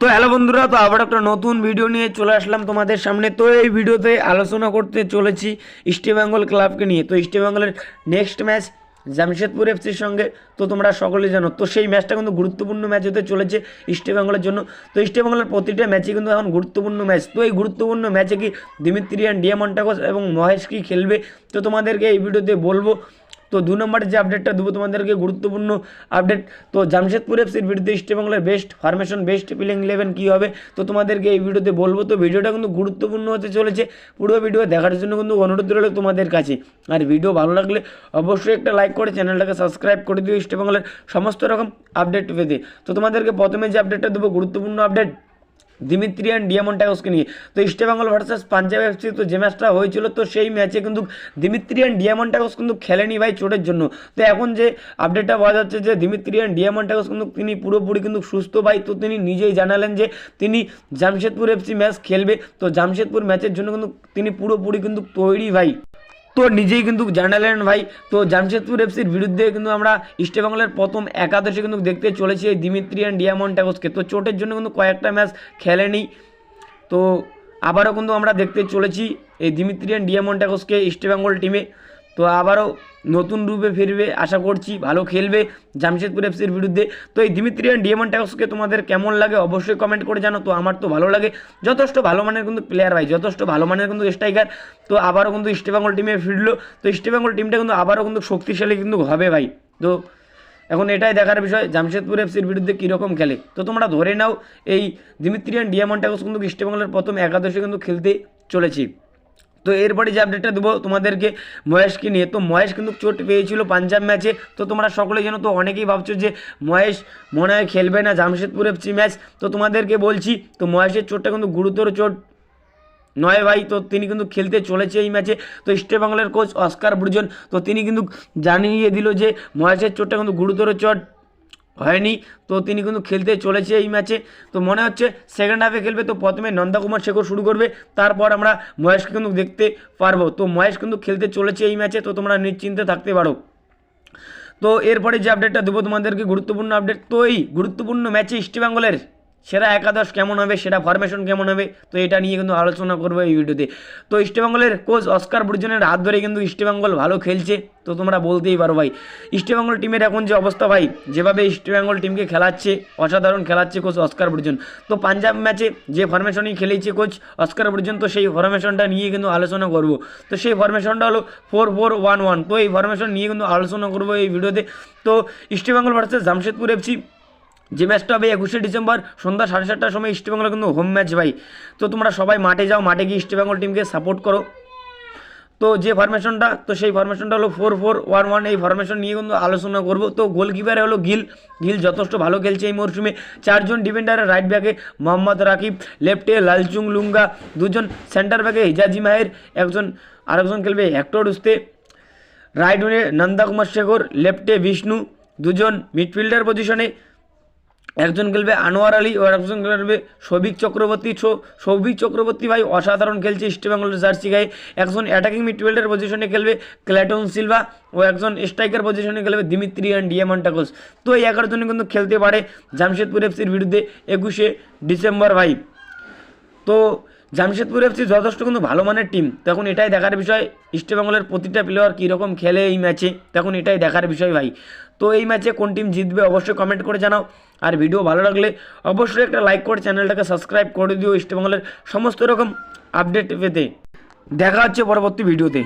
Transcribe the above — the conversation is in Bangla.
তো হ্যালো বন্ধুরা, তো আবার একটা নতুন ভিডিও নিয়ে চলে আসলাম তোমাদের সামনে। তো এই ভিডিওতে আলোচনা করতে চলেছি ইস্টবেঙ্গল ক্লাবকে নিয়ে। তো ইস্টবেঙ্গলের নেক্সট ম্যাচ জামশেদপুর এফসির সঙ্গে, তো তোমরা সকলেই জানো। তো সেই ম্যাচটা কিন্তু গুরুত্বপূর্ণ ম্যাচ হতে চলেছে ইস্টবেঙ্গলের জন্য। তো ইস্টবেঙ্গলের প্রতিটা ম্যাচই কিন্তু এখন গুরুত্বপূর্ণ ম্যাচ তো এই গুরুত্বপূর্ণ ম্যাচে কি দিমিত্রিয়ান ডিয়ামন্টাকস এবং মহেশ কি খেলবে? তো তোমাদেরকে এই ভিডিওতে বলব। তো দু নম্বরের যে আপডেটটা দেবো তোমাদেরকে, গুরুত্বপূর্ণ আপডেট তো জামশেদপুর এফসির বিরুদ্ধে ইস্টবেঙ্গলের best formation best playing eleven কী হবে? তো তোমাদেরকে এই ভিডিওতে বলব, তো ভিডিওটা কিন্তু গুরুত্বপূর্ণ হতে চলেছে, পুরো ভিডিও দেখার জন্য কিন্তু অনুরোধ রইল তোমাদের কাছে। আর ভিডিও ভালো লাগলে অবশ্যই একটা লাইক করে চ্যানেলটাকে সাবস্ক্রাইব করে দিও ইস্টবেঙ্গলের সমস্ত রকম আপডেট পেতে। তো তোমাদেরকে প্রথমে যে আপডেটটা দেবো, গুরুত্বপূর্ণ আপডেট দিমিত্রিয়ান ডিয়ামন্টাগসকে নিয়ে। তো ইস্টবেঙ্গল ভার্সেস পাঞ্জাব এফসি তো যে ম্যাচটা হয়েছিল, তো সেই ম্যাচে কিন্তু দিমিত্রিয়ান ডিয়ামন্টাগস কিন্তু খেলেনি ভাই চোটের জন্য। তো এখন যে আপডেটটা পাওয়া যাচ্ছে যে দিমিত্রিয়ান ডিয়ামন্টাগস কিন্তু তিনি পুরোপুরি কিন্তু সুস্থ ভাই, তো তিনি নিজেই জানালেন যে তিনি জামশেদপুর এফসি ম্যাচ খেলবে। তো জামশেদপুর ম্যাচের জন্য কিন্তু তিনি পুরোপুরি কিন্তু তৈরি ভাই। তো নিজেই কিন্তু জানালেন ভাই, তো জামশেদপুর এফসির বিরুদ্ধে কিন্তু আমরা ইস্টবেঙ্গলের প্রথম একাদশে কিন্তু দেখতে চলেছি এই দিমিত্রিয়ান ডিয়ামন্টাগসকে তো চোটের জন্য কিন্তু কয়েকটা ম্যাচ খেলেনি। তো আবারও কিন্তু আমরা দেখতে চলেছি এই দিমিত্রিয়ান ডিয়ামন্টাগসকে ইস্টবেঙ্গল টিমে তো আবারও নতুন রূপে ফিরবে, আশা করছি ভালো খেলবে জামশেদপুর এফসির বিরুদ্ধে। তো এই দিমিত্রিয়ান ডিয়ামন্টাগসকে তোমাদের কেমন লাগে অবশ্যই কমেন্ট করে জানো। তো আমার তো ভালো লাগে। যথেষ্ট ভালো মানের কিন্তু প্লেয়ার ভাই, যথেষ্ট ভালো মানের কিন্তু স্ট্রাইকার তো আবারও কিন্তু ইস্টবেঙ্গল টিমে ফিরলো। তো ইস্টবেঙ্গল টিমটা কিন্তু আবারও কিন্তু শক্তিশালী কিন্তু হবে ভাই। তো এখন এটাই দেখার বিষয়, জামশেদপুর এফসির বিরুদ্ধে কীরকম খেলে। তো তোমরা ধরে নাও, এই দিমিত্রিয়ান ডিয়ামন্টাগস কিন্তু ইস্টবেঙ্গলের প্রথম একাদশে কিন্তু খেলতে চলেছি। তো এরপরে যে আপডেটটা দেবো তোমাদেরকে মহেশকে নিয়ে। তো মহেশ কিন্তু চোট পেয়েছিল পাঞ্জাব ম্যাচে তো তোমরা সকলে জানো, তো অনেকেই ভাবছ যে মহেশ মনে হয় খেলবে না জামশেদপুর এফসি ম্যাচ তো তোমাদেরকে বলছি, তো মহেশের চোটটা কিন্তু গুরুতর চোট নয় ভাই। তো তিনি কিন্তু খেলতে চলেছে এই ম্যাচে তো ইস্টবেঙ্গলের কোচ অস্কার ব্রুজন, তো তিনি কিন্তু জানিয়ে দিল যে মহেশের চোটটা কিন্তু গুরুতর চোট। হয়নি। তো তিনি কিন্তু খেলতে চলেছে এই ম্যাচে। তো মনে হচ্ছে সেকেন্ড হাফে খেলবে। তো প্রথমে নন্দাকুমার শেখর শুরু করবে। তারপর আমরা মহেশকে কিন্তু দেখতে পারব। তো মহেশ কিন্তু খেলতে চলেছে এই ম্যাচে। তো তোমরা নিশ্চিন্তে থাকতে পারো। তো এরপরে যে আপডেটটা দেবো তোমাদেরকে, গুরুত্বপূর্ণ আপডেট তো এই গুরুত্বপূর্ণ ম্যাচে ইস্টবেঙ্গলের সেরা একাদশ কেমন হবে সেটা ফরমেশন কেমন হবে, তো এটা নিয়ে কিন্তু আলোচনা করব এই ভিডিওতে তো। ইস্টবেঙ্গলের কোচ অস্কার ব্রুজনের হাত ধরে কিন্তু ইস্টবেঙ্গল ভালো খেলছে, তো তোমরা বলতেই পারো ভাই। ইস্টবেঙ্গল টিমের এখন যে অবস্থা ভাই, যেভাবে ইস্টবেঙ্গল টিমকে খেলাচ্ছে, অসাধারণ খেলাচ্ছে কোচ অস্কার ব্রুজন তো পাঞ্জাব ম্যাচে যে ফরমেশনই খেলেছে কোচ অস্কার ব্রুজন তো সেই ফরমেশনটা নিয়ে কিন্তু আলোচনা করব। তো সেই ফরমেশনটা হলো ফোর ফোর ওয়ান ওয়ান তো এই ফরমেশন নিয়ে কিন্তু আলোচনা করব এই ভিডিওতে তো। ইস্টবেঙ্গল ভার্সেস জামশেদপুর এফসি যে ম্যাচটা হবে একুশে ডিসেম্বর সন্ধ্যা সাড়ে সাতটার সময় ইস্টবেঙ্গল কিন্তু হোম ম্যাচ ভাই। তো তোমরা সবাই মাঠে যাও, মাঠে গিয়ে ইস্টবেঙ্গল টিমকে সাপোর্ট করো। তো যে ফরমেশনটা তো সেই ফরমেশনটা হলো ফোর ফোর ওয়ান ওয়ান এই ফরমেশন নিয়ে কিন্তু আলোচনা করব। তো গোলকিপারে হলো গিল। গিল যথেষ্ট ভালো খেলছে এই মরশুমে চারজন ডিফেন্ডারে রাইট ব্যাকে মোহাম্মদ রাকিব লেফটে লালচুং লুঙ্গা, দুজন সেন্টার ব্যাকে হিজাজি মাহের, একজন আরেকজন খেলবে হেক্টর উস্তে। রাইট উইনে নন্দা কুমার শেখর লেফটে বিষ্ণু, দুজন মিডফিল্ডার পজিশনে একজন খেলবে আনোয়ার আলী ও একজন খেলবে সৌভিক চক্রবর্তী। সৌভিক চক্রবর্তী ভাই অসাধারণ খেলছে ইস্ট ইস্টবেঙ্গলের জার্সি গায়ে। একজন অ্যাটাকিং মিডফিল্ডার পজিশনে খেলবে ক্ল্যাটন সিলভা ও একজন স্ট্রাইকার পজিশনে খেলবে দিমিত্রি দিমিত্রিয়ান ডিয়ামান্টাকোস তো এই এগারো জনে কিন্তু খেলতে পারে জামশেদপুর এফসির বিরুদ্ধে একুশে ডিসেম্বর ভাই। তো জামশেদপুর এফসি যথেষ্ট কিন্তু ভালো মানের টিম তখন এটাই দেখার বিষয়। ইস্টবেঙ্গলের প্রতিটা প্লেয়ার কীরকম খেলে এই ম্যাচে তখন এটাই দেখার বিষয় ভাই। তো এই ম্যাচে কোন টিম জিতবে অবশ্যই কমেন্ট করে জানাও। আর ভিডিও ভালো লাগলে অবশ্যই একটা লাইক করে চ্যানেলটাকে সাবস্ক্রাইব করে দিও ইস্টবেঙ্গলের সমস্ত রকম আপডেট পেতে। দেখা হচ্ছে পরবর্তী ভিডিওতে